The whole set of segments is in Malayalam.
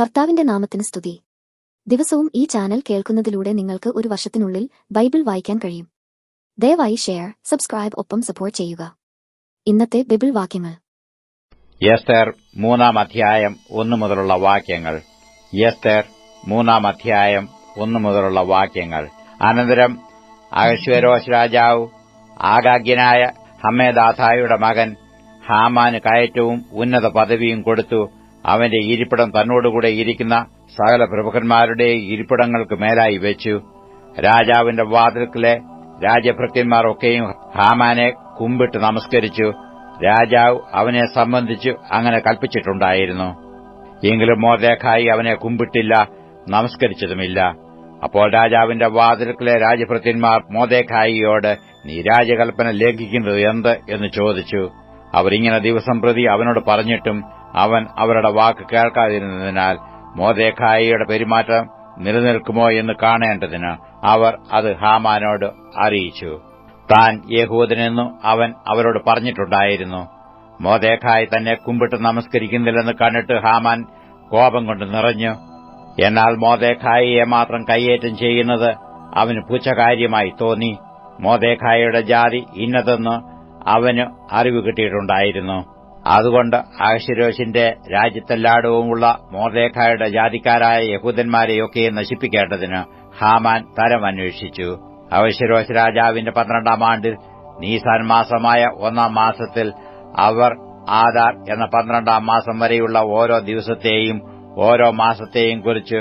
കർത്താവിന്റെ നാമത്തിന് സ്തുതി. ദിവസവും ഈ ചാനൽ കേൾക്കുന്നതിലൂടെ നിങ്ങൾക്ക് ഒരു വർഷത്തിനുള്ളിൽ ബൈബിൾ വായിക്കാൻ കഴിയും. ദയവായി ഷെയർ സബ്സ്ക്രൈബ് ഒപ്പം സപ്പോർട്ട് ചെയ്യുക. ഇന്നത്തെ ബൈബിൾ വാക്യങ്ങൾ. മൂന്നാം അധ്യായം ഒന്നു മുതലുള്ള വാക്യങ്ങൾ. മൂന്നാം അധ്യായം ഒന്നു മുതലുള്ള വാക്യങ്ങൾ. അനന്തരം അഹശ്വരോഷ് രാജാവ് ആഗാഗ്യനായ ഹമ്മേദാഥായുടെ മകൻ ഹാമാന് കയറ്റവും ഉന്നത പദവിയും കൊടുത്തു. അവന്റെ ഇരിപ്പിടം തന്നോടുകൂടെ ഇരിക്കുന്ന സകല പ്രമുഖന്മാരുടെ ഇരിപ്പിടങ്ങൾക്ക് മേലായി വെച്ചു. രാജാവിന്റെ വാതിൽക്കിലെ രാജഭൃത്യന്മാർ ഒക്കെയും ഹാമാനെ കുമ്പിട്ട് നമസ്കരിച്ചു. രാജാവ് അവനെ സംബന്ധിച്ചു അങ്ങനെ കൽപ്പിച്ചിട്ടുണ്ടായിരുന്നു. എങ്കിലും മോദേഖായി അവനെ കുമ്പിട്ടില്ല നമസ്കരിച്ചതുമില്ല. അപ്പോൾ രാജാവിന്റെ വാതിൽക്കിലെ രാജഭൃത്യന്മാർ മോദേഖായിയോട് നീ രാജകൽപ്പന ലംഘിക്കുന്നത് എന്ത്? എന്ന് ചോദിച്ചു. അവർ ഇങ്ങനെ ദിവസം പ്രതി അവനോട് പറഞ്ഞിട്ടും അവൻ അവരുടെ വാക്ക് കേൾക്കാതിരുന്നതിനാൽ മോദേഖായിയുടെ പെരുമാറ്റം നിലനിൽക്കുമോ എന്ന് കാണേണ്ടതിന് അവർ അത് ഹാമാനോട് അറിയിച്ചു. താൻ യഹൂദനെന്നു അവൻ അവരോട് പറഞ്ഞിട്ടുണ്ടായിരുന്നു. മോദേഖായി തന്നെ കുമ്പിട്ട് നമസ്കരിക്കുന്നില്ലെന്ന് കണ്ടിട്ട് ഹാമാൻ കോപം കൊണ്ട് നിറഞ്ഞു. എന്നാൽ മോദേഖായിയെ മാത്രം കൈയേറ്റം ചെയ്യുന്നത് അവന് പുച്ഛകാര്യമായി തോന്നി. മോദേഖായിയുടെ ജാതി ഇന്നതെന്ന് അവന് അറിവ് കിട്ടിയിട്ടുണ്ടായിരുന്നു. അതുകൊണ്ട് അഹശിരോഷിന്റെ രാജ്യത്തെല്ലായിടവുമുള്ള മോർദേഖായുടെ ജാതിക്കാരായ യഹൂദന്മാരെയൊക്കെ നശിപ്പിക്കേണ്ടതിന് ഹാമാൻ തരം അന്വേഷിച്ചു. അവശിരോശ് രാജാവിന്റെ പന്ത്രണ്ടാം ആണ്ടിൽ നീസാൻ മാസമായ ഒന്നാം മാസത്തിൽ അവർ ആധാർ എന്ന പന്ത്രണ്ടാം മാസം വരെയുള്ള ഓരോ ദിവസത്തെയും ഓരോ മാസത്തെയും കുറിച്ച്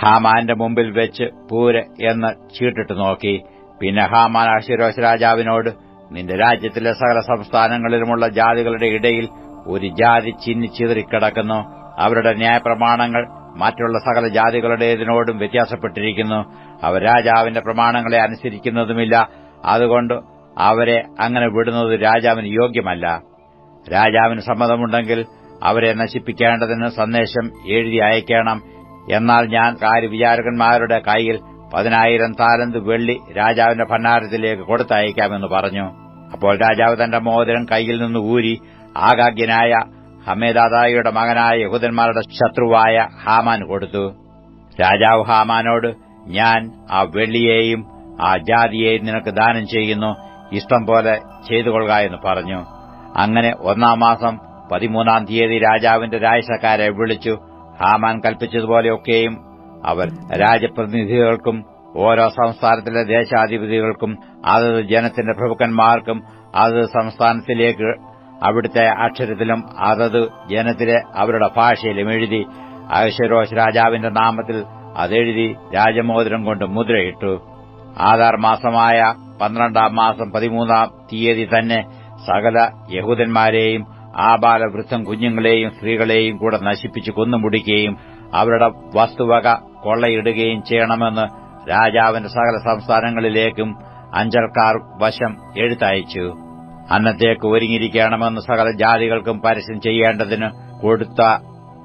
ഹാമാന്റെ മുമ്പിൽ വെച്ച് പൂര് എന്ന് ചീട്ടിട്ട് നോക്കി. പിന്നെ ഹാമാൻ അഷിരോശ് രാജാവിനോട് നിന്റെ രാജ്യത്തിലെ സകല സംസ്ഥാനങ്ങളിലുമുള്ള ജാതികളുടെ ഇടയിൽ ഒരു ജാതി ചിന്നിച്ചിതറിക്കിടക്കുന്നു അവരുടെ ന്യായപ്രമാണങ്ങൾ മറ്റുള്ള സകല ജാതികളുടേതിനോടും വ്യത്യാസപ്പെട്ടിരിക്കുന്നു. അവർ രാജാവിന്റെ പ്രമാണങ്ങളെ അനുസരിക്കുന്നതുമില്ല. അതുകൊണ്ട് അവരെ അങ്ങനെ വിടുന്നത് രാജാവിന് യോഗ്യമല്ല. രാജാവിന് സമ്മതമുണ്ടെങ്കിൽ അവരെ നശിപ്പിക്കേണ്ടതിന് സന്ദേശം എഴുതി അയക്കണം. എന്നാൽ ഞാൻ കാര്യവിചാരകന്മാരുടെ കൈയിൽ പതിനായിരം താലന്ത് വെള്ളി രാജാവിന്റെ ഭണ്ഡാരത്തിലേക്ക് കൊടുത്തയക്കാമെന്ന് പറഞ്ഞു. അപ്പോൾ രാജാവ് തന്റെ മോതിരം കൈയിൽ നിന്ന് ഊരി ആകാഗ്യനായ ഹമേദാദായിയുടെ മകനായ യഹൂദന്മാരുടെ ശത്രുവായ ഹാമാൻ കൊടുത്തു. രാജാവ് ഹാമാനോട് ഞാൻ ആ വെള്ളിയെയും ആ ജാതിയെയും നിനക്ക് ദാനം ചെയ്യുന്നു ഇഷ്ടം പോലെ ചെയ്തുകൊള്ളുക എന്ന് പറഞ്ഞു. അങ്ങനെ ഒന്നാം മാസം പതിമൂന്നാം തീയതി രാജാവിന്റെ രാജസക്കാരെ വിളിച്ചു. ഹാമാൻ കൽപ്പിച്ചതുപോലെയൊക്കെയും അവർ രാജപ്രതിനിധികൾക്കും ഓരോ സംസ്ഥാനത്തിലെ ദേശാധിപതികൾക്കും അതത് ജനത്തിന്റെ പ്രഭുക്കന്മാർക്കും അതത് സംസ്ഥാനത്തിലേക്ക് അവിടുത്തെ അക്ഷരത്തിലും അതത് ജനത്തിലെ അവരുടെ ഭാഷയിലും എഴുതി അഹശ്വരോഷ് രാജാവിന്റെ നാമത്തിൽ അതെഴുതി രാജമോതിരം കൊണ്ട് മുദ്രയിട്ടു. ആധാർ മാസമായ പന്ത്രണ്ടാം മാസം പതിമൂന്നാം തീയതി തന്നെ സകല യഹൂദന്മാരെയും ആബാലവൃദ്ധം കുഞ്ഞുങ്ങളെയും സ്ത്രീകളെയും കൂടെ നശിപ്പിച്ച് കൊന്നുമുടിക്കുകയും അവരുടെ വസ്തുവക കൊള്ളയിടുകയും ചെയ്യണമെന്ന് രാജാവിന്റെ സകല സംസ്ഥാനങ്ങളിലേക്കും അഞ്ചൽക്കാർ വശം എഴുത്തയച്ചു അന്നത്തേക്ക് ഒരുങ്ങിയിരിക്കണമെന്ന് സകല ജാതികൾക്കും പരസ്യം ചെയ്യേണ്ടതിന് കൊടുത്ത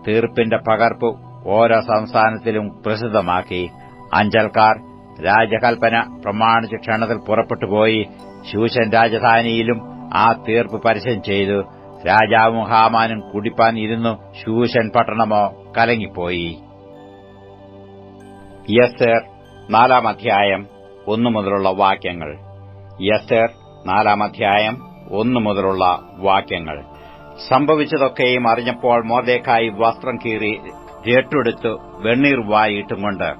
തീർപ്പിന്റെ പകർപ്പ് ഓരോ സംസ്ഥാനത്തിലും പ്രസിദ്ധമാക്കി. അഞ്ചൽക്കാർ രാജകൽപ്പന പ്രമാണിച്ച ക്ഷണത്തിൽ പുറപ്പെട്ടുപോയി ശൂശൻ രാജധാനിയിലും ആ തീർപ്പ് പരസ്യം ചെയ്തു. രാജാവും ഹാമാനും കുടിപ്പാൻ ഇരുന്നു ശൂശൻ പട്ടണമോ കലങ്ങിപ്പോയി. നാലാം അധ്യായം ഒന്നു മുതലുള്ള വാക്യങ്ങൾ. യസ്തർ നാലാം അധ്യായം ഒന്നു മുതലുള്ള വാക്യങ്ങൾ. സംഭവിച്ചതൊക്കെയും അറിഞ്ഞപ്പോൾ മോദേക്കായി വസ്ത്രം കീറി രട്ടെടുത്ത് വെണ്ണീർ വായിട്ടുകൊണ്ട്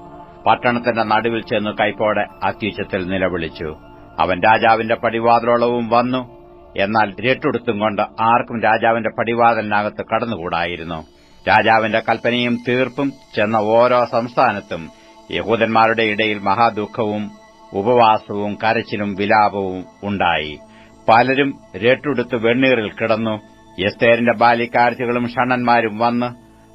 പട്ടണത്തിന്റെ നടുവിൽ ചെന്ന് കൈപ്പോടെ അത്യുച്ചത്തിൽ നിലവിളിച്ചു. അവൻ രാജാവിന്റെ പടിവാതിലോളവും വന്നു. എന്നാൽ രട്ടെടുത്തും കൊണ്ട് ആർക്കും രാജാവിന്റെ പടിവാതിലിനകത്ത് കടന്നുകൂടായിരുന്നു. രാജാവിന്റെ കൽപ്പനയും തീർപ്പും ചെന്ന ഓരോ സംസ്ഥാനത്തും യഹൂദന്മാരുടെ ഇടയിൽ മഹാദുഃഖവും ഉപവാസവും കരച്ചിലും വിലാപവും ഉണ്ടായി. പലരും രട്ടെടുത്ത് വെണ്ണീറിൽ കിടന്നു. യസ്തേരിന്റെ ബാലിക്കാഴ്ചകളും ഷണ്ണന്മാരും വന്ന്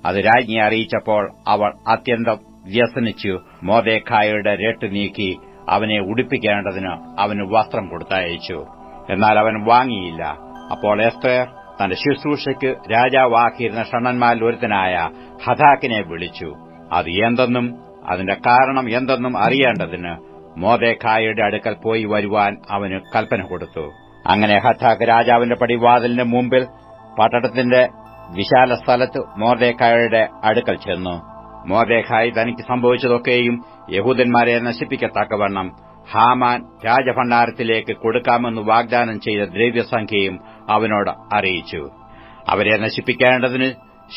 അത് രാജ്ഞിയെ അറിയിച്ചപ്പോൾ അവൾ അത്യന്തം വ്യസനിച്ചു. മോദേഖായുടെ രട്ട് നീക്കി അവനെ ഉടുപ്പിക്കേണ്ടതിന് അവന് വസ്ത്രം കൊടുത്തയച്ചു. എന്നാൽ അവൻ വാങ്ങിയില്ല. അപ്പോൾ എസ്തേർ തന്റെ ശുശ്രൂഷയ്ക്ക് രാജാവാക്കിയിരുന്ന ഷണ്ണന്മാരിൽ ഒരുത്തനായ ഹഥാക്കിനെ വിളിച്ചു. അത് എന്തെന്നും അതിന്റെ കാരണം എന്തെന്നും അറിയേണ്ടതിന് മോദേഖായയുടെ അടുക്കൽ പോയി വരുവാൻ അവന് കൽപ്പന കൊടുത്തു. അങ്ങനെ ഹത്താക്ക് രാജാവിന്റെ പടിവാതിലിന് മുമ്പിൽ പട്ടണത്തിന്റെ വിശാല സ്ഥലത്ത് മോർദേക്കായുടെ അടുക്കൽ ചെന്നു. മോദേഖായി തനിക്ക് സംഭവിച്ചതൊക്കെയും യഹൂദന്മാരെ നശിപ്പിക്കത്തക്കവണ്ണം ഹാമാൻ രാജഭണ്ഡാരത്തിലേക്ക് കൊടുക്കാമെന്ന് വാഗ്ദാനം ചെയ്ത ദ്രവ്യസംഖ്യയും അവനോട് അറിയിച്ചു. അവരെ നശിപ്പിക്കേണ്ടതിന്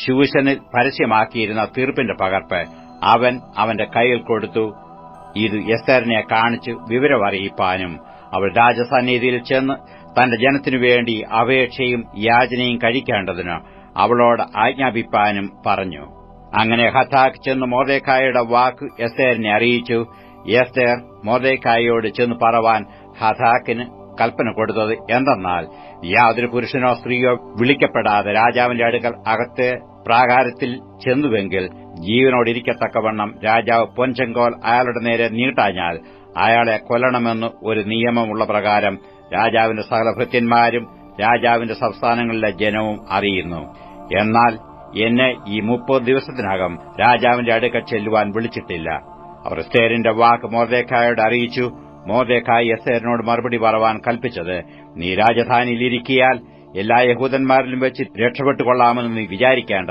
ശൂഷനിൽ പരസ്യമാക്കിയിരുന്ന തീർപ്പിന്റെ പകർപ്പ് അവൻ അവന്റെ കയ്യിൽ കൊടുത്തു. ഇത് എസ്തറിനെ കാണിച്ച് വിവരമറിയിപ്പാനും അവൾ രാജസന്നിധിയിൽ ചെന്ന് തന്റെ ജനത്തിനു വേണ്ടി അപേക്ഷയും യാചനയും കഴിക്കേണ്ടതിന് അവളോട് ആജ്ഞാപിപ്പാനും പറഞ്ഞു. അങ്ങനെ ഹത്താക്ക് ചെന്ന് മോദേക്കായുടെ വാക്ക് എസ്തേറിനെ അറിയിച്ചു. എസ്തേർ മോദേക്കായോട് ചെന്ന് പറവാൻ ഹതാക്കിന് കൽപ്പന കൊടുത്തത് എന്തെന്നാൽ യാതൊരു പുരുഷനോ സ്ത്രീയോ വിളിക്കപ്പെടാതെ രാജാവിന്റെ അടുക്കൽ അകത്തെ പ്രാകാരത്തിൽ ചെന്നുവെങ്കിൽ ജീവനോടിരിക്കത്തക്കവണ്ണം രാജാവ് പൊൻചെങ്കോൽ അയാളുടെ നേരെ നീട്ടാഞ്ഞാൽ അയാളെ കൊല്ലണമെന്ന് ഒരു നിയമമുള്ള പ്രകാരം രാജാവിന്റെ സകലഭൃത്യന്മാരും രാജാവിന്റെ സംസ്ഥാനങ്ങളിലെ ജനവും അറിയുന്നു. എന്നാൽ എന്നെ ഈ മുപ്പത് ദിവസത്തിനകം രാജാവിന്റെ അടുക്ക ചെല്ലുവാൻ വിളിച്ചിട്ടില്ല. അവർ എസ്തേരിന്റെ വാക്ക് മോർദേഖായോട് അറിയിച്ചു. മോർദേഖായി എസ്തേരിനോട് മറുപടി പറവാൻ കൽപ്പിച്ചത് നീ രാജധാനിയിലിരിക്കിയാൽ എല്ലാ യഹൂദന്മാരിലും വെച്ച് രക്ഷപ്പെട്ടുകൊള്ളാമെന്ന് നീ വിചാരിക്കേണ്ട.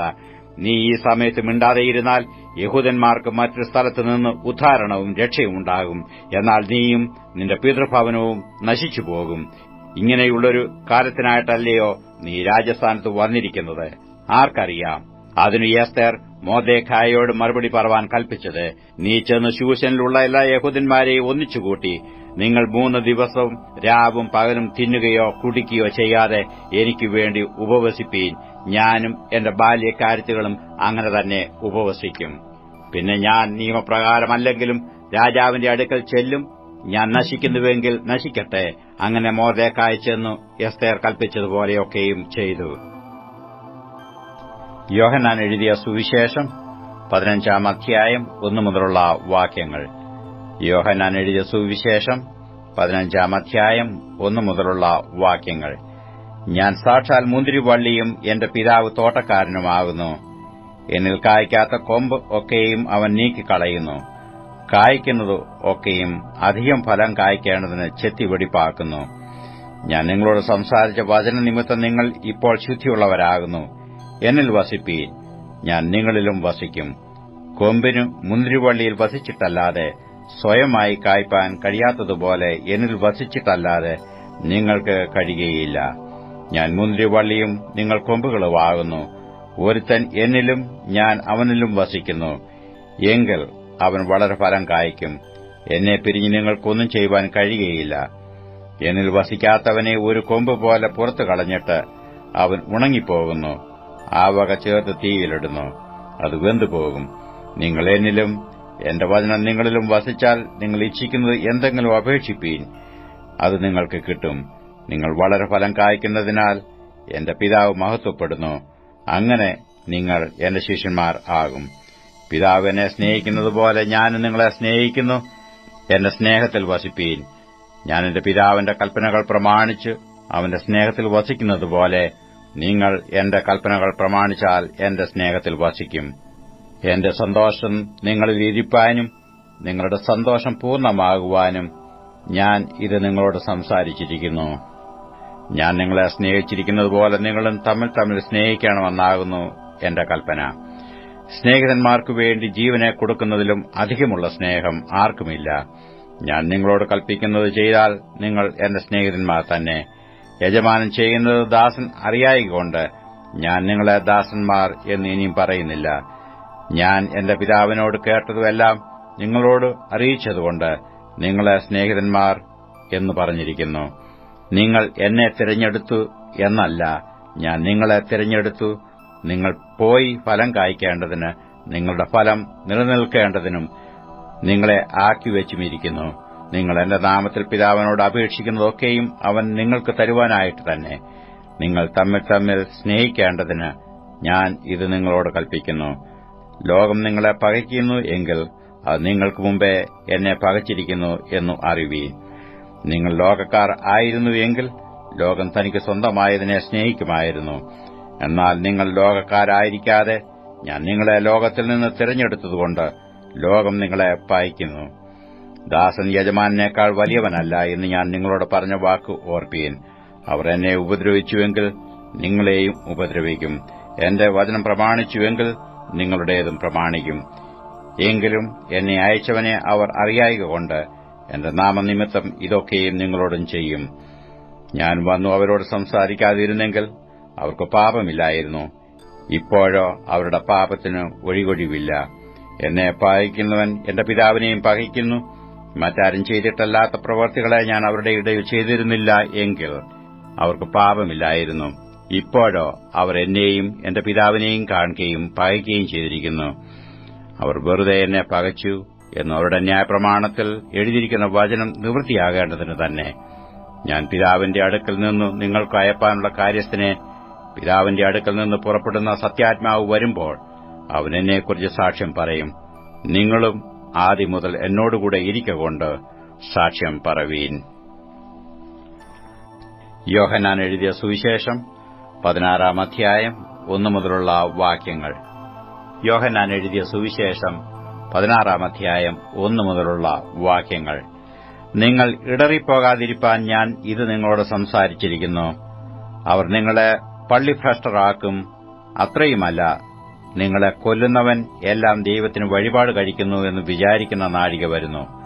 നീ ഈ സമയത്ത് മിണ്ടാതെയിരുന്നാൽ യഹൂദന്മാർക്ക് മറ്റൊരു സ്ഥലത്ത് നിന്ന് ഉദ്ധാരണവും രക്ഷയും ഉണ്ടാകും. എന്നാൽ നീയും നിന്റെ പിതൃഭവനവും നശിച്ചുപോകും ഇങ്ങനെയുള്ളൊരു കാലത്തിനായിട്ടല്ലയോ നീ രാജസ്ഥാനത്ത് വന്നിരിക്കുന്നത്. ആർക്കറിയാം? അതിനു യസ്തർ മോദേഖായോട് മറുപടി പറവാൻ കൽപ്പിച്ചത് നീ ചെന്ന് ശൂശനിലുള്ള എല്ലാ യഹൂദന്മാരെയും ഒന്നിച്ചുകൂട്ടി. നിങ്ങൾ മൂന്ന് ദിവസവും രാവും പകലും തിന്നുകയോ കുടിക്കുകയോ ചെയ്യാതെ എനിക്ക് വേണ്ടി ഉപവസിപ്പീൻ. ഞാനും എന്റെ ബാല്യക്കാര്യത്തുകളും അങ്ങനെ തന്നെ ഉപവസിക്കും. പിന്നെ ഞാൻ നിയമപ്രകാരമല്ലെങ്കിലും രാജാവിന്റെ അടുക്കൽ ചെല്ലും. ഞാൻ നശിക്കുന്നുവെങ്കിൽ നശിക്കട്ടെ. അങ്ങനെ മോദേക്കായി ചെന്നു എസ്തേർ കൽപ്പിച്ചതുപോലെയൊക്കെയും ചെയ്തു. യോഹന്നാൻ എഴുതിയ സുവിശേഷം പതിനഞ്ചാം അധ്യായം ഒന്നു മുതലുള്ള വാക്യങ്ങൾ. യോഹനാൻ എഴുതിയ സുവിശേഷം പതിനഞ്ചാം അധ്യായം ഒന്നു മുതലുള്ള വാക്യങ്ങൾ. ഞാൻ സാക്ഷാൽ മുന്തിരിവള്ളിയും എന്റെ പിതാവ് തോട്ടക്കാരനുമാകുന്നു എന്നിൽ കായ്ക്കാത്ത കൊമ്പ് ഒക്കെയും അവൻ നീക്കിക്കളയുന്നു. കായ്ക്കുന്നത് ഒക്കെയും അധികം ഫലം കായ്ക്കേണ്ടതിന് ചെത്തിവെടിപ്പാക്കുന്നു ഞാൻ നിങ്ങളോട് സംസാരിച്ച വചന നിമിത്തം നിങ്ങൾ ഇപ്പോൾ ശുദ്ധിയുള്ളവരാകുന്നു. എന്നിൽ വസിപ്പീൻ. ഞാൻ നിങ്ങളിലും വസിക്കും. കൊമ്പിനു മുന്തിരിവള്ളിയിൽ വസിച്ചിട്ടല്ലാതെ സ്വയമായി കായ്പാൻ കഴിയാത്തതുപോലെ എന്നിൽ വസിച്ചിട്ടല്ലാതെ നിങ്ങൾക്ക് കഴിയുകയില്ല. ഞാൻ മുന്തിരിവള്ളിയും നിങ്ങൾ കൊമ്പുകളുമാകുന്നു ഒരുത്തൻ എന്നിലും ഞാൻ അവനിലും വസിക്കുന്നു. എങ്കിൽ അവൻ വളരെ ഫലം കായ്ക്കും. എന്നെ പിരിഞ്ഞ് നിങ്ങൾക്കൊന്നും ചെയ്യുവാൻ കഴിയുകയില്ല. എന്നിൽ വസിക്കാത്തവനെ ഒരു കൊമ്പ് പോലെ പുറത്തു കളഞ്ഞിട്ട് അവൻ ഉണങ്ങിപ്പോകുന്നു. ആ വക ചേർത്ത് തീയിലിടുന്നു. അത് വെന്തുപോകും. നിങ്ങൾ എന്നിലും എന്റെ വചനം നിങ്ങളിലും വസിച്ചാൽ നിങ്ങൾ ഇച്ഛിക്കുന്നത് എന്തെങ്കിലും അപേക്ഷിപ്പീൻ. അത് നിങ്ങൾക്ക് കിട്ടും. നിങ്ങൾ വളരെ ഫലം കായ്ക്കുന്നതിനാൽ എന്റെ പിതാവ് മഹത്വപ്പെടുന്നു. അങ്ങനെ നിങ്ങൾ എന്റെ ശിഷ്യന്മാർ ആകും. പിതാവ് എന്നെ സ്നേഹിക്കുന്നതുപോലെ ഞാൻ നിങ്ങളെ സ്നേഹിക്കുന്നു. എന്റെ സ്നേഹത്തിൽ വസിപ്പീൻ. ഞാൻ എന്റെ പിതാവിന്റെ കൽപ്പനകൾ പ്രമാണിച്ച് അവന്റെ സ്നേഹത്തിൽ വസിക്കുന്നതുപോലെ നിങ്ങൾ എന്റെ കൽപ്പനകൾ പ്രമാണിച്ചാൽ എന്റെ സ്നേഹത്തിൽ വസിക്കും. എന്റെ സന്തോഷം നിങ്ങളിൽ ഇരിപ്പാനും നിങ്ങളുടെ സന്തോഷം പൂർണമാകുവാനും ഞാൻ ഇത് നിങ്ങളോട് സംസാരിച്ചിരിക്കുന്നു. ഞാൻ നിങ്ങളെ സ്നേഹിച്ചിരിക്കുന്നതുപോലെ നിങ്ങളും തമ്മിൽ തമ്മിൽ സ്നേഹിക്കണമെന്നാകുന്നു എന്റെ കൽപ്പന. സ്നേഹിതന്മാർക്കു വേണ്ടി ജീവനെ കൊടുക്കുന്നതിലും അധികമുള്ള സ്നേഹം ആർക്കുമില്ല. ഞാൻ നിങ്ങളോട് കൽപ്പിക്കുന്നത് ചെയ്താൽ നിങ്ങൾ എന്റെ സ്നേഹിതന്മാർ തന്നെ. യജമാനൻ ചെയ്യുന്നത് ദാസൻ അറിയായികൊണ്ട് ഞാൻ നിങ്ങളെ ദാസന്മാർ എന്ന് ഇനിയും പറയുന്നില്ല. ഞാൻ എന്റെ പിതാവിനോട് കേട്ടതുമെല്ലാം നിങ്ങളോട് അറിയിച്ചതുകൊണ്ട് നിങ്ങളെ സ്നേഹിതന്മാർ എന്ന് പറഞ്ഞിരിക്കുന്നു. നിങ്ങൾ എന്നെ തിരഞ്ഞെടുത്തു എന്നല്ല ഞാൻ നിങ്ങളെ തിരഞ്ഞെടുത്തു. നിങ്ങൾ പോയി ഫലം കായ്ക്കേണ്ടതിന് നിങ്ങളുടെ ഫലം നിലനിൽക്കേണ്ടതിനും നിങ്ങളെ ആക്കിവെച്ചുമിരിക്കുന്നു നിങ്ങൾ എന്റെ നാമത്തിൽ പിതാവിനോട് അപേക്ഷിക്കുന്നതൊക്കെയും അവൻ നിങ്ങൾക്ക് തരുവാനായിട്ട് തന്നെ. നിങ്ങൾ തമ്മിൽ തമ്മിൽ സ്നേഹിക്കേണ്ടതിന് ഞാൻ ഇത് നിങ്ങളോട് കൽപ്പിക്കുന്നു. ലോകം നിങ്ങളെ പകയ്ക്കുന്നു എങ്കിൽ അത് നിങ്ങൾക്ക് മുമ്പേ എന്നെ പകച്ചിരിക്കുന്നു എന്നു അറിവീൻ. നിങ്ങൾ ലോകക്കാർ ആയിരുന്നു എങ്കിൽ ലോകം തനിക്ക് സ്വന്തമായതിനെ സ്നേഹിക്കുമായിരുന്നു. എന്നാൽ നിങ്ങൾ ലോകക്കാരായിരിക്കാതെ ഞാൻ നിങ്ങളെ ലോകത്തിൽ നിന്ന് തിരഞ്ഞെടുത്തതുകൊണ്ട് ലോകം നിങ്ങളെ പായിക്കുന്നു ദാസൻ യജമാനേക്കാൾ വലിയവനല്ല എന്ന് ഞാൻ നിങ്ങളോട് പറഞ്ഞ വാക്ക് ഓർപ്പീൻ. അവർ എന്നെ ഉപദ്രവിച്ചുവെങ്കിൽ നിങ്ങളെയും ഉപദ്രവിക്കും. എന്റെ വചനം പ്രമാണിച്ചുവെങ്കിൽ നിങ്ങളുടേതും പ്രമാണിക്കും. എങ്കിലും എന്നെ അയച്ചവനെ അവർ അറിയായിക കൊണ്ട് എന്റെ നാമനിമിത്തം ഇതൊക്കെയും നിങ്ങളോടും ചെയ്യും. ഞാൻ വന്നു അവരോട് സംസാരിക്കാതിരുന്നെങ്കിൽ അവർക്ക് പാപമില്ലായിരുന്നു. ഇപ്പോഴോ അവരുടെ പാപത്തിന് ഒഴികൊഴിവില്ല. എന്നെ പായിക്കുന്നവൻ എന്റെ പിതാവിനെയും പകയ്ക്കുന്നു. മറ്റാരും ചെയ്തിട്ടല്ലാത്ത പ്രവർത്തികളെ ഞാൻ അവരുടെ ഇടയിൽ ചെയ്തിരുന്നില്ല എങ്കിൽ അവർക്ക് പാപമില്ലായിരുന്നു. ഇപ്പോഴോ അവർ എന്നെയും എന്റെ പിതാവിനെയും കാണുകയും പകയ്ക്കുകയും ചെയ്തിരിക്കുന്നു. അവർ വെറുതെ എന്നെ പകച്ചു എന്ന് അവരുടെ ന്യായപ്രമാണത്തിൽ എഴുതിയിരിക്കുന്ന വചനം നിവൃത്തിയാകേണ്ടതിന് തന്നെ ഞാൻ പിതാവിന്റെ അടുക്കൽ നിന്ന് നിങ്ങൾക്ക് അയപ്പാനുള്ള കാര്യസ്ഥനെ പിതാവിന്റെ അടുക്കൽ നിന്ന് പുറപ്പെടുന്ന സത്യാത്മാവ് വരുമ്പോൾ അവൻ എന്നെക്കുറിച്ച് സാക്ഷ്യം പറയും. നിങ്ങളും ആദ്യം മുതൽ എന്നോടുകൂടെ ഇരിക്കൊണ്ട് സാക്ഷ്യം പറവീൻ. യോഹനാൻ എഴുതിയ സുവിശേഷം പതിനാറാം അധ്യായം ഒന്നു മുതലുള്ള വാക്യങ്ങൾ. യോഹനാൻ എഴുതിയ സുവിശേഷം പതിനാറാം അധ്യായം ഒന്നു മുതലുള്ള വാക്യങ്ങൾ. നിങ്ങൾ ഇടറിപ്പോകാതിരിപ്പാൻ ഞാൻ ഇത് നിങ്ങളോട് സംസാരിച്ചിരിക്കുന്നു. അവർ നിങ്ങളെ പള്ളിഭ്രഷ്ടരാക്കും അത്രയുമല്ല നിങ്ങളെ കൊല്ലുന്നവൻ എല്ലാം ദൈവത്തിന് വഴിപാട് കഴിക്കുന്നു എന്ന് വിചാരിക്കുന്ന നാഴിക വരുന്നു.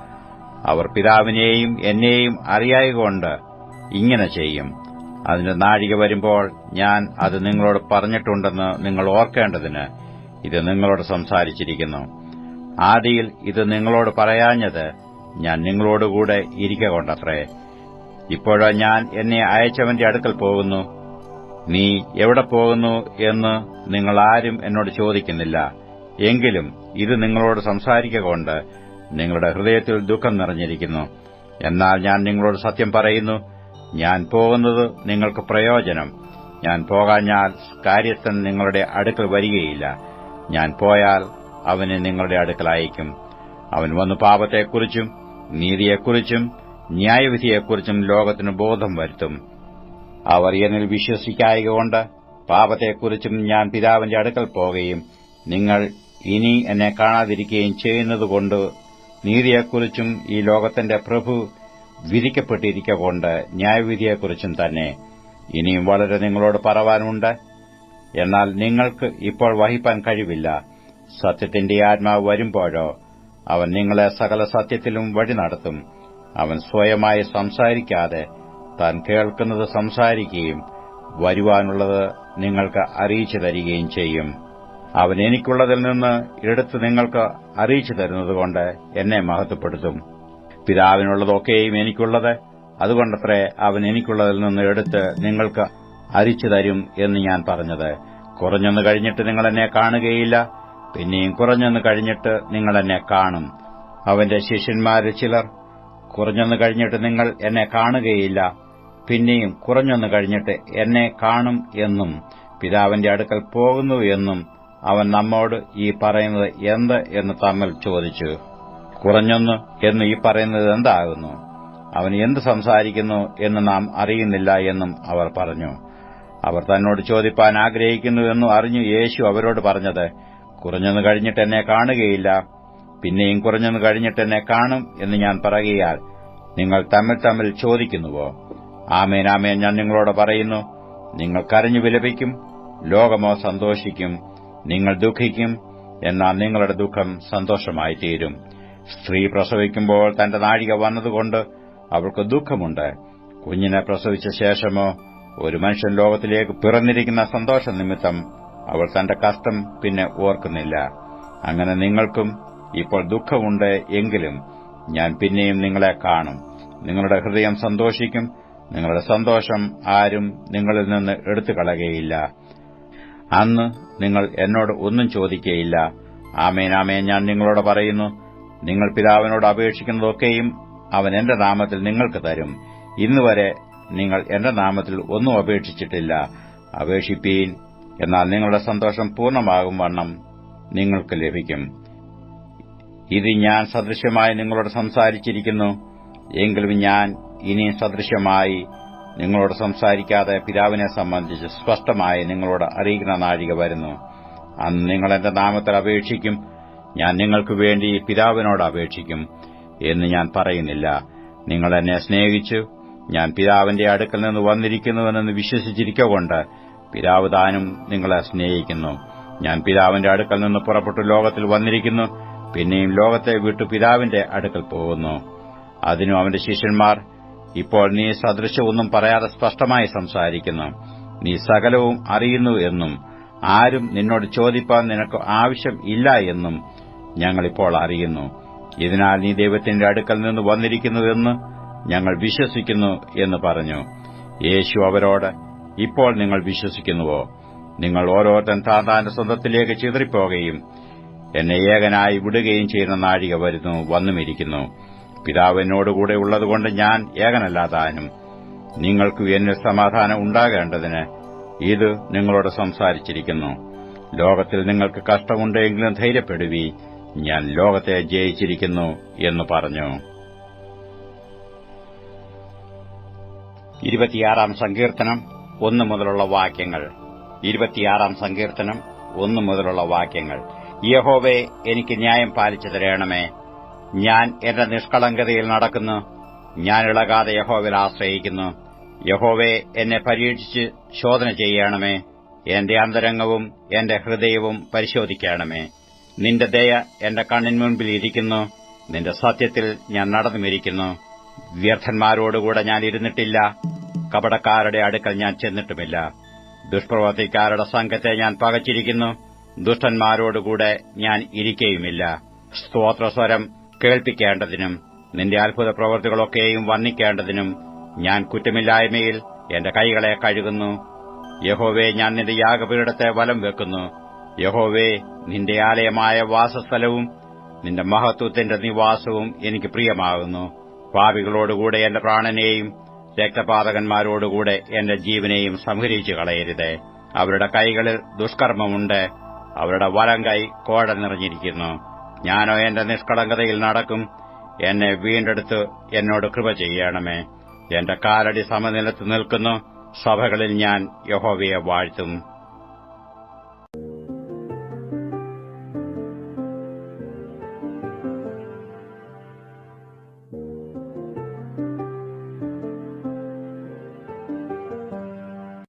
അവർ പിതാവിനെയും എന്നെയും അറിയായകൊണ്ട് ഇങ്ങനെ ചെയ്യും. അതിന്റെ നാഴിക വരുമ്പോൾ ഞാൻ അത് നിങ്ങളോട് പറഞ്ഞിട്ടുണ്ടെന്ന് നിങ്ങൾ ഓർക്കേണ്ടതിന് ഇത് നിങ്ങളോട് സംസാരിച്ചിരിക്കുന്നു. ആദിയിൽ ഇത് നിങ്ങളോട് പറയാഞ്ഞത് ഞാൻ നിങ്ങളോടുകൂടെ ഇരിക്കൊണ്ടത്രേ ഇപ്പോഴോ ഞാൻ എന്നെ അയച്ചവന്റെ അടുക്കൽ പോകുന്നു. നീ എവിടെ പോകുന്നു എന്ന് നിങ്ങൾ ആരും എന്നോട് ചോദിക്കുന്നില്ല. എങ്കിലും ഇത് നിങ്ങളോട് സംസാരിക്കൊണ്ട് നിങ്ങളുടെ ഹൃദയത്തിൽ ദുഃഖം നിറഞ്ഞിരിക്കുന്നു. എന്നാൽ ഞാൻ നിങ്ങളോട് സത്യം പറയുന്നു ഞാൻ പോകുന്നത് നിങ്ങൾക്ക് പ്രയോജനം. ഞാൻ പോകാഞ്ഞാൽ കാര്യസ്ഥൻ നിങ്ങളുടെ അടുക്കൽ വരികയില്ല. ഞാൻ പോയാൽ അവനെ നിങ്ങളുടെ അടുക്കൽ അയക്കും. അവൻ വന്ന് പാപത്തെക്കുറിച്ചും നീതിയെക്കുറിച്ചും ന്യായവിധിയെക്കുറിച്ചും ലോകത്തിന് ബോധം വരുത്തും. അവർ എന്നിൽ വിശ്വസിക്കായകൊണ്ട് പാപത്തെക്കുറിച്ചും ഞാൻ പിതാവിന്റെ അടുക്കൽ പോകുകയും നിങ്ങൾ ഇനി എന്നെ കാണാതിരിക്കുകയും ചെയ്യുന്നതുകൊണ്ട് നീതിയെക്കുറിച്ചും ഈ ലോകത്തിന്റെ പ്രഭു വിധിക്കപ്പെട്ടിരിക്കൊണ്ട് ന്യായവിധിയെക്കുറിച്ചും തന്നെ ഇനിയും വളരെ നിങ്ങളോട് പറവാനുണ്ട്. എന്നാൽ നിങ്ങൾക്ക് ഇപ്പോൾ വഹിപ്പാൻ കഴിവില്ല. സത്യത്തിന്റെ ആത്മാവ് വരുമ്പോഴോ അവൻ നിങ്ങളെ സകല സത്യത്തിലും വഴി നടത്തും. അവൻ സ്വയമായി സംസാരിക്കാതെ താൻ കേൾക്കുന്നത് സംസാരിക്കുകയും വരുവാനുള്ളത് നിങ്ങൾക്ക് അറിയിച്ചു തരികയും ചെയ്യും. അവൻ എനിക്കുള്ളതിൽ നിന്ന് എടുത്ത് നിങ്ങൾക്ക് അറിയിച്ചു തരുന്നതുകൊണ്ട് എന്നെ മഹത്വപ്പെടുത്തും. പിതാവിനുള്ളതൊക്കെയും എനിക്കുള്ളത് അതുകൊണ്ടത്രേ അവൻ എനിക്കുള്ളതിൽ നിന്ന് എടുത്ത് നിങ്ങൾക്ക് അരിച്ചു തരും എന്ന് ഞാൻ പറഞ്ഞത്. കുറഞ്ഞൊന്ന് കഴിഞ്ഞിട്ട് നിങ്ങൾ എന്നെ കാണുകയില്ല പിന്നെയും കുറഞ്ഞൊന്ന് കഴിഞ്ഞിട്ട് നിങ്ങൾ എന്നെ കാണും. അവന്റെ ശിഷ്യന്മാരിൽ ചിലർ കുറഞ്ഞൊന്ന് കഴിഞ്ഞിട്ട് നിങ്ങൾ എന്നെ കാണുകയില്ല പിന്നെയും കുറഞ്ഞൊന്ന് കഴിഞ്ഞിട്ട് എന്നെ കാണും എന്നും പിതാവിന്റെ അടുക്കൽ പോകുന്നു എന്നും അവൻ നമ്മോട് ഈ പറയുന്നത് എന്ത് എന്ന് തമ്മിൽ ചോദിച്ചു. കുറഞ്ഞൊന്ന് എന്ന് ഈ പറയുന്നത് എന്താകുന്നു? അവൻ എന്ത് സംസാരിക്കുന്നു എന്ന് നാം അറിയുന്നില്ല എന്നും അവർ പറഞ്ഞു. അവർ തന്നോട് ചോദിപ്പാൻ ആഗ്രഹിക്കുന്നുവെന്നും അറിഞ്ഞു യേശു അവരോട് പറഞ്ഞത് കുറഞ്ഞൊന്ന് കഴിഞ്ഞിട്ട് എന്നെ കാണുകയില്ല. പിന്നെയും കുറഞ്ഞൊന്ന് കഴിഞ്ഞിട്ട് എന്നെ കാണും എന്ന് ഞാൻ പറയുകയാൽ നിങ്ങൾ തമ്മിൽ തമ്മിൽ ചോദിക്കുന്നുവോ? ആമേൻ ഞാൻ നിങ്ങളോട് പറയുന്നു നിങ്ങൾ കരഞ്ഞു വിലപിക്കും ലോകമോ സന്തോഷിക്കും നിങ്ങൾ ദുഃഖിക്കും എന്നാൽ നിങ്ങളുടെ ദുഃഖം സന്തോഷമായി തീരും സ്ത്രീ പ്രസവിക്കുമ്പോൾ തന്റെ നാഴിക വന്നതുകൊണ്ട് അവൾക്ക് ദുഃഖമുണ്ട്. കുഞ്ഞിനെ പ്രസവിച്ച ശേഷമോ ഒരു മനുഷ്യൻ ലോകത്തിലേക്ക് പിറന്നിരിക്കുന്ന സന്തോഷ നിമിത്തം അവൾ തന്റെ കഷ്ടം പിന്നെ ഓർക്കുന്നില്ല. അങ്ങനെ നിങ്ങൾക്കും ഇപ്പോൾ ദുഃഖമുണ്ട് എങ്കിലും ഞാൻ പിന്നെയും നിങ്ങളെ കാണും. നിങ്ങളുടെ ഹൃദയം സന്തോഷിക്കും നിങ്ങളുടെ സന്തോഷം ആരും നിങ്ങളിൽ നിന്ന് എടുത്തു കളകയില്ല അന്ന് നിങ്ങൾ എന്നോട് ഒന്നും ചോദിക്കുകയില്ല. ആമേൻ ആമേൻ ഞാൻ നിങ്ങളോട് പറയുന്നു നിങ്ങൾ പിതാവിനോട് അപേക്ഷിക്കുന്നതൊക്കെയും അവൻ എന്റെ നാമത്തിൽ നിങ്ങൾക്ക് തരും. ഇന്നുവരെ നിങ്ങൾ എന്റെ നാമത്തിൽ ഒന്നും അപേക്ഷിച്ചിട്ടില്ല. അപേക്ഷിപ്പീൻ എന്നാൽ നിങ്ങളുടെ സന്തോഷം പൂർണമാകും വണ്ണം നിങ്ങൾക്ക് ലഭിക്കും. ഇത് ഞാൻ സദൃശ്യമായി നിങ്ങളോട് സംസാരിച്ചിരിക്കുന്നു എങ്കിലും ഞാൻ ഇനി സദൃശ്യമായി നിങ്ങളോട് സംസാരിക്കാതെ പിതാവിനെ സംബന്ധിച്ച് സ്പഷ്ടമായി നിങ്ങളോട് അറിയിക്കുന്ന നാഴിക വരുന്നു. അന്ന് നിങ്ങൾ എന്റെ നാമത്തിൽ അപേക്ഷിക്കും. ഞാൻ നിങ്ങൾക്കു വേണ്ടി പിതാവിനോട് അപേക്ഷിക്കും എന്ന് ഞാൻ പറയുന്നില്ല. നിങ്ങൾ എന്നെ സ്നേഹിച്ചു. ഞാൻ പിതാവിന്റെ അടുക്കൽ നിന്ന് വന്നിരിക്കുന്നുവെന്ന് വിശ്വസിച്ചിരിക്കൊണ്ട് പിതാവ് താനും നിങ്ങളെ സ്നേഹിക്കുന്നു. ഞാൻ പിതാവിന്റെ അടുക്കൽ നിന്ന് പുറപ്പെട്ടു ലോകത്തിൽ വന്നിരിക്കുന്നു. പിന്നെയും ലോകത്തെ വിട്ടു പിതാവിന്റെ അടുക്കൽ പോകുന്നു. അതിനും അവന്റെ ശിഷ്യന്മാർ ഇപ്പോൾ നീ സദൃശമൊന്നും പറയാതെ സ്പഷ്ടമായി സംസാരിക്കുന്നു. നീ സകലവും അറിയുന്നു എന്നും ആരും നിന്നോട് ചോദിപ്പാൻ നിനക്ക് ആവശ്യം ഇല്ല എന്നും ഞങ്ങളിപ്പോൾ അറിയുന്നു. ഇതിനാൽ നീ ദൈവത്തിന്റെ അടുക്കൽ നിന്ന് വന്നിരിക്കുന്നുവെന്ന് ഞങ്ങൾ വിശ്വസിക്കുന്നു എന്ന് പറഞ്ഞു. യേശു അവരോട് ഇപ്പോൾ നിങ്ങൾ വിശ്വസിക്കുന്നുവോ? നിങ്ങൾ ഓരോരുത്തൻ താതാന്റെ സ്വന്തത്തിലേക്ക് ചിതറിപ്പോകുകയും എന്നെ ഏകനായി വിടുകയും ചെയ്യുന്ന നാഴിക വരുന്നു വന്നുമിരിക്കുന്നു. പിതാവ് എന്നോടുകൂടെ ഉള്ളതുകൊണ്ട് ഞാൻ ഏകനല്ലാതാനും നിങ്ങൾക്ക് എന്നിൽ സമാധാനം ഉണ്ടാകേണ്ടതിന് ഇത് നിങ്ങളോട് സംസാരിച്ചിരിക്കുന്നു. ലോകത്തിൽ നിങ്ങൾക്ക് കഷ്ടമുണ്ടെങ്കിലും ധൈര്യപ്പെടുവി ഞാൻ ലോകത്തെ ജയിച്ചിരിക്കുന്നു എന്ന് പറഞ്ഞു. ഇരുപത്തിയാറാം സങ്കീർത്തനം ഒന്ന് മുതലുള്ള വാക്യങ്ങൾ. ഇരുപത്തിയാറാം സങ്കീർത്തനം ഒന്ന് മുതലുള്ള വാക്യങ്ങൾ. യഹോവേ എനിക്ക് ന്യായം പാലിച്ചു തരണമേ. ഞാൻ എന്റെ നിഷ്കളങ്കതയിൽ നടക്കുന്നു. ഞാൻ ഇളകാതെ യഹോവിൽ ആശ്രയിക്കുന്നു. യഹോവെ എന്നെ പരീക്ഷിച്ച് ശോധന ചെയ്യണമേ. എന്റെ അന്തരംഗവും എന്റെ ഹൃദയവും പരിശോധിക്കണമേ. നിന്റെ ദയ എന്റെ കണ്ണിൻ മുൻപിൽ ഇരിക്കുന്നു. നിന്റെ സത്യത്തിൽ ഞാൻ നടന്നുമിരിക്കുന്നു. വ്യർത്ഥന്മാരോടുകൂടെ ഞാൻ ഇരുന്നിട്ടില്ല. കപടക്കാരുടെ അടുക്കൽ ഞാൻ ചെന്നിട്ടുമില്ല. ദുഷ്പ്രവർത്തിക്കാരുടെ സംഘത്തെ ഞാൻ പകച്ചിരിക്കുന്നു. ദുഷ്ടന്മാരോടുകൂടെ ഞാൻ ഇരിക്കയുമില്ല. സ്തോത്രസ്വരം കേൾപ്പിക്കേണ്ടതിനും നിന്റെ അത്ഭുത പ്രവൃത്തികളൊക്കെയും വർണിക്കേണ്ടതിനും ഞാൻ കുറ്റമില്ലായ്മയിൽ എന്റെ കൈകളെ കഴുകുന്നു. യഹോവേ ഞാൻ നിന്റെ യാഗപീഠത്തെ വലം വെക്കുന്നു. യഹോവേ നിന്റെ ആലയമായ വാസസ്ഥലവും നിന്റെ മഹത്വത്തിന്റെ നിവാസവും എനിക്ക് പ്രിയമാകുന്നു. പാപികളോടുകൂടെ എന്റെ പ്രാണനെയും രക്തപാതകന്മാരോടുകൂടെ എന്റെ ജീവനെയും സംഹരിച്ചു കളയരുത്. അവരുടെ കൈകളിൽ ദുഷ്കർമ്മമുണ്ട്. അവരുടെ വലം കൈ കോട നിറഞ്ഞിരിക്കുന്നു. ഞാനോ എന്റെ നിഷ്കളങ്കതയിൽ നടക്കും. എന്നെ വീണ്ടെടുത്ത് എന്നോട് കൃപ ചെയ്യണമേ. എന്റെ കാലടി സമനിലത്ത് നിൽക്കുന്നു. സഭകളിൽ ഞാൻ യഹോവയെ വാഴ്ത്തും.